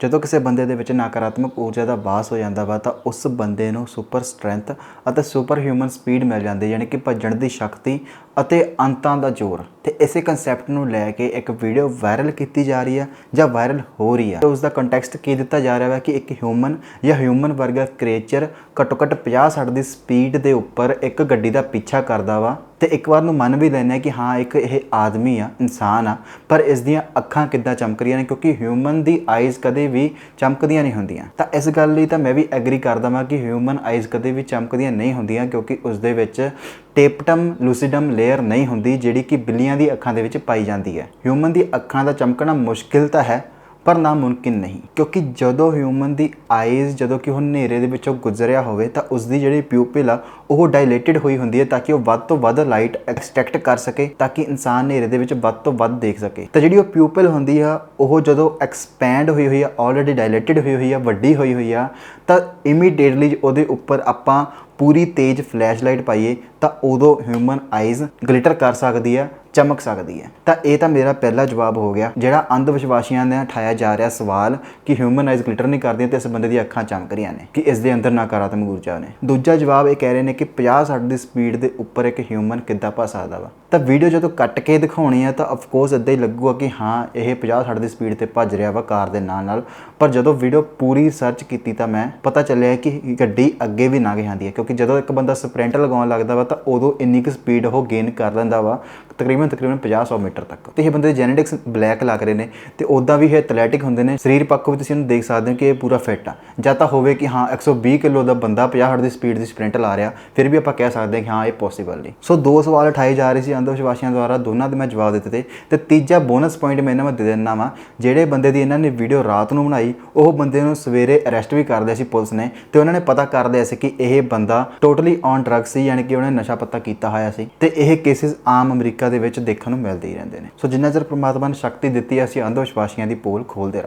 ਜਦੋਂ ਕਿਸੇ ਬੰਦੇ ਦੇ ਵਿੱਚ ਨਕਾਰਾਤਮਕ ਊਰਜਾ ਦਾ ਵਾਸ ਹੋ ਜਾਂਦਾ ਵਾ, ਤਾਂ ਉਸ ਬੰਦੇ ਨੂੰ ਸੁਪਰ ਸਟਰੈਂਥ ਅਤੇ ਸੁਪਰ ਹਿਊਮਨ ਸਪੀਡ ਮਿਲ ਜਾਂਦੀ ਯਾਨੀ ਕਿ ਭੱਜਣ ਦੀ ਸ਼ਕਤੀ ਅਤੇ ਅੰਤਾਂ ਦਾ ਜ਼ੋਰ। ਤੇ ਇਸੇ ਕਨਸੈਪਟ ਨੂੰ ਲੈ ਕੇ ਇੱਕ ਵੀਡੀਓ ਵਾਇਰਲ ਕੀਤੀ ਜਾ ਰਹੀ ਹੈ ਜਾਂ ਵਾਇਰਲ ਹੋ ਰਹੀ ਹੈ ਤੇ ਉਸ ਦਾ ਕੰਟੈਕਸਟ ਕੀ ਦਿੱਤਾ ਜਾ ਰਿਹਾ ਹੈ ਕਿ ਇੱਕ ਹਿਊਮਨ ਜਾਂ ਹਿਊਮਨ ਵਰਗਾ ਕ੍ਰੀਏਚਰ ਘੱਟੋ ਘੱਟ 50 60 ਦੀ ਸਪੀਡ ਦੇ ਉੱਪਰ ਇੱਕ ਗੱਡੀ ਦਾ ਪਿੱਛਾ ਕਰਦਾ ਵਾ। ਤੇ ਇੱਕ ਵਾਰ ਨੂੰ ਮੰਨ ਵੀ ਲੈਂਦੇ ਹਾਂ ਕਿ ਹਾਂ, ਇੱਕ ਇਹ ਆਦਮੀ ਆ, ਇਨਸਾਨ ਆ, ਪਰ ਇਸ ਦੀਆਂ ਅੱਖਾਂ ਕਿੱਦਾਂ ਚਮਕ ਰਹੀਆਂ ਨੇ? ਕਿਉਂਕਿ ਹਿਊਮਨ ਦੀ ਆਈਜ਼ ਕਦੇ ਵੀ ਚਮਕਦੀਆਂ ਨਹੀਂ ਹੁੰਦੀਆਂ। ਤਾਂ ਇਸ ਗੱਲ ਲਈ ਤਾਂ ਮੈਂ ਵੀ ਐਗਰੀ ਕਰਦਾ ਹਾਂ ਕਿ ਹਿਊਮਨ ਆਈਜ਼ ਕਦੇ ਵੀ ਚਮਕਦੀਆਂ ਨਹੀਂ ਹੁੰਦੀਆਂ, ਕਿਉਂਕਿ ਉਸ ਦੇ ਵਿੱਚ ਟੇਪਟਮ, ਲੂਸੀਡਮ ਲੇ ਲੇਅਰ ਨਹੀਂ ਹੁੰਦੀ ਜਿਹੜੀ ਕਿ ਬਿੱਲੀਆਂ ਦੀ ਅੱਖਾਂ ਦੇ ਵਿੱਚ ਪਾਈ ਜਾਂਦੀ ਹੈ। ਹਿਊਮਨ ਦੀ ਅੱਖਾਂ ਦਾ ਚਮਕਣਾ ਮੁਸ਼ਕਿਲ ਤਾਂ ਹੈ, ਪਰ ਨਾਮੁਮਕਿਨ ਨਹੀਂ। ਕਿਉਂਕਿ ਜਦੋਂ ਹਿਊਮਨ ਦੀ ਆਈਜ਼ ਜਦੋਂ ਕਿ ਉਹ ਹਨੇਰੇ ਦੇ ਵਿੱਚੋਂ ਗੁਜ਼ਰਿਆ ਹੋਵੇ ਤਾਂ ਉਸ ਦੀ ਜਿਹੜੀ ਪਿਊਪਿਲ ਆ ਉਹ ਡਾਇਲੇਟਡ ਹੋਈ ਹੁੰਦੀ ਹੈ ਤਾਂ ਕਿ ਉਹ ਵੱਧ ਤੋਂ ਵੱਧ ਲਾਈਟ ਐਕਸਟ੍ਰੈਕਟ ਕਰ ਸਕੇ, ਤਾਂ ਕਿ ਇਨਸਾਨ ਹਨੇਰੇ ਦੇ ਵਿੱਚ ਵੱਧ ਤੋਂ ਵੱਧ ਦੇਖ ਸਕੇ। ਤਾਂ ਜਿਹੜੀ ਉਹ ਪਿਊਪਲ ਹੁੰਦੀ ਆ, ਉਹ ਜਦੋਂ ਐਕਸਪੈਂਡ ਹੋਈ ਹੋਈ ਆ ਆਲਰੇਡੀ ਡਾਇਲੇਟਡ ਹੋਈ ਹੋਈ ਆ, ਵੱਡੀ ਹੋਈ ਹੋਈ ਆ, ਤਾਂ ਇਮੀਡੀਏਟਲੀ ਉਹਦੇ ਉੱਪਰ ਆਪਾਂ ਪੂਰੀ ਤੇਜ਼ ਫਲੈਸ਼ ਲਾਈਟ ਪਾਈਏ, ਤਾਂ ਉਦੋਂ ਹਿਊਮਨ ਆਈਜ਼ ਗਲਿਟਰ ਕਰ ਸਕਦੀ ਆ, ਚਮਕ ਸਕਦੀ ਹੈ ਤਾਂ ਇਹ ਤਾਂ ਮੇਰਾ ਪਹਿਲਾ ਜਵਾਬ ਹੋ ਗਿਆ, ਜਿਹੜਾ ਅੰਧ ਵਿਸ਼ਵਾਸੀਆਂ ਨੇ ਉਠਾਇਆ ਜਾ ਰਿਹਾ ਸਵਾਲ ਕਿ ਹਿਊਮਨ ਆਈਜ਼ ਗਲਿਟਰ ਨਹੀਂ ਕਰਦੀਆਂ ਤੇ ਇਸ ਬੰਦੇ ਦੀਆਂ ਅੱਖਾਂ ਚਮਕ ਰਹੀਆਂ ਨੇ, ਕਿ ਇਸ ਦੇ ਅੰਦਰ ਨਕਾਰਾਤਮਕ ਊਰਜਾ ਨੇ। ਦੂਜਾ ਜਵਾਬ ਇਹ ਕਹਿ ਰਹੇ ਨੇ ਕਿ 50 60 ਦੀ ਸਪੀਡ ਦੇ ਉੱਪਰ ਇੱਕ ਹਿਊਮਨ ਕਿੱਦਾਂ ਭਾ ਸਕਦਾ ਵਾ? ਤਾਂ ਵੀਡੀਓ ਜਦੋਂ ਕੱਟ ਕੇ ਦਿਖਾਉਣੀ ਆ, ਤਾਂ ਆਫ ਕੋਰਸ ਇਦਾਂ ਹੀ ਲੱਗੂਗਾ ਕਿ ਹਾਂ, ਇਹ 50 60 ਦੀ ਸਪੀਡ ਤੇ ਭੱਜ ਰਿਹਾ ਵਾ ਕਾਰ ਦੇ ਨਾਲ ਨਾਲ। ਪਰ ਜਦੋਂ ਵੀਡੀਓ ਪੂਰੀ ਸਰਚ ਕੀਤੀ ਤਾਂ ਮੈਂ, ਪਤਾ ਚੱਲਿਆ ਕਿ ਗੱਡੀ ਅੱਗੇ ਵੀ ਲੰਘ ਜਾਂਦੀ ਹੈ ਕਿਉਂਕਿ ਜਦੋਂ ਇੱਕ ਬੰਦਾ ਸਪ੍ਰਿੰਟ ਲਗਾਉਣ ਲੱਗਦਾ ਵਾ, ਤਾਂ ਉਦੋਂ ਇੰਨੀ ਕੁ ਸਪੀਡ ਉਹ ਗੇਨ ਕਰ ਲੈਂਦਾ ਵਾ, ਤਕਰੀਬਨ ਤਕਰੀਬਨ 50-100 ਮੀਟਰ ਤੱਕ। ਤੇ ਇਹ ਬੰਦੇ ਦੇ ਜੈਨੇਟਿਕਸ ਬਲੈਕ ਲੱਗ ਰਹੇ ਨੇ, ਤੇ ਉਦਾਂ ਵੀ ਇਹ ਐਥਲੈਟਿਕ ਹੁੰਦੇ ਨੇ। ਸਰੀਰ ਪੱਖੋਂ ਵੀ ਤੁਸੀਂ ਇਹਨੂੰ ਦੇਖ ਸਕਦੇ ਹੋ ਕਿ ਇਹ ਪੂਰਾ ਫਿੱਟ ਆ। ਜਾਂ ਤਾਂ ਹੋਵੇ ਕਿ ਹਾਂ 120 ਕਿਲੋ ਦਾ ਬੰਦਾ 50 ਹੱਟ ਦੀ ਸਪੀਡ ਦੀ ਸਪ੍ਰਿੰਟ ਲਾ ਰਿਹਾ, ਫਿਰ ਵੀ ਆਪਾਂ ਕਹਿ ਸਕਦੇ ਹਾਂ ਕਿ ਹਾਂ, ਇਹ ਪੋਸੀਬਲ ਨਹੀਂ। ਸੋ ਦੋ ਸਵਾਲ ਉਠਾਏ ਜਾ ਰਹੇ ਸੀ ਅੰਧ ਵਿਸ਼ਵਾਸੀਆਂ ਦੁਆਰਾ ਦੋਨਾਂ ਦੇ ਮੈਂ ਜਵਾਬ ਦਿੱਤੇ ਤੇ ਤੇ ਤੀਜਾ ਬੋਨਸ ਪੁਆਇੰਟ ਮੈਂ ਇਹਨਾਂ ਨੂੰ ਦੇ ਦਿੰਦਾ ਵਾਂ ਜਿਹੜੇ ਬੰਦੇ ਦੀ ਇਹਨਾਂ ਨੇ ਵੀਡੀਓ ਰਾਤ ਨੂੰ ਬਣਾਈ ਉਹ ਬੰਦੇ ਨੂੰ ਸਵੇਰੇ ਅਰੈਸਟ ਵੀ ਕਰ ਲਿਆ ਸੀ ਪੁਲਿਸ ਨੇ ਤੇ ਉਹਨਾਂ ਨੇ ਪਤਾ ਕਰ ਲਿਆ ਸੀ ਕਿ ਇਹ ਬੰਦਾ ਟੋਟਲੀ ਔਨ ਡਰੱਗ ਸੀ ਯਾਨੀ ਕਿ ਉਹਨੇ ਨਸ਼ਾ ਪੱਤਾ ਕੀਤਾ ਹੋਇਆ ਸੀ ਤੇ ਇਹ ਕੇਸਿਸ ਆਮ ਅਮਰੀਕਾ ਦੇ ਵਿੱਚ ਦੇਖਣ ਨੂੰ ਮਿਲਦੇ ਹੀ ਰਹਿੰਦੇ ਨੇ। ਸੋ ਜਿੰਨਾ ਚਿਰ ਪ੍ਰਮਾਤਮਾ ਨੇ ਸ਼ਕਤੀ ਦਿੱਤੀ ਹੈ, ਅਸੀਂ ਅੰਧ ਵਿਸ਼ਵਾਸੀਆਂ ਦੀ ਪੋਲ ਖੋਲਦੇ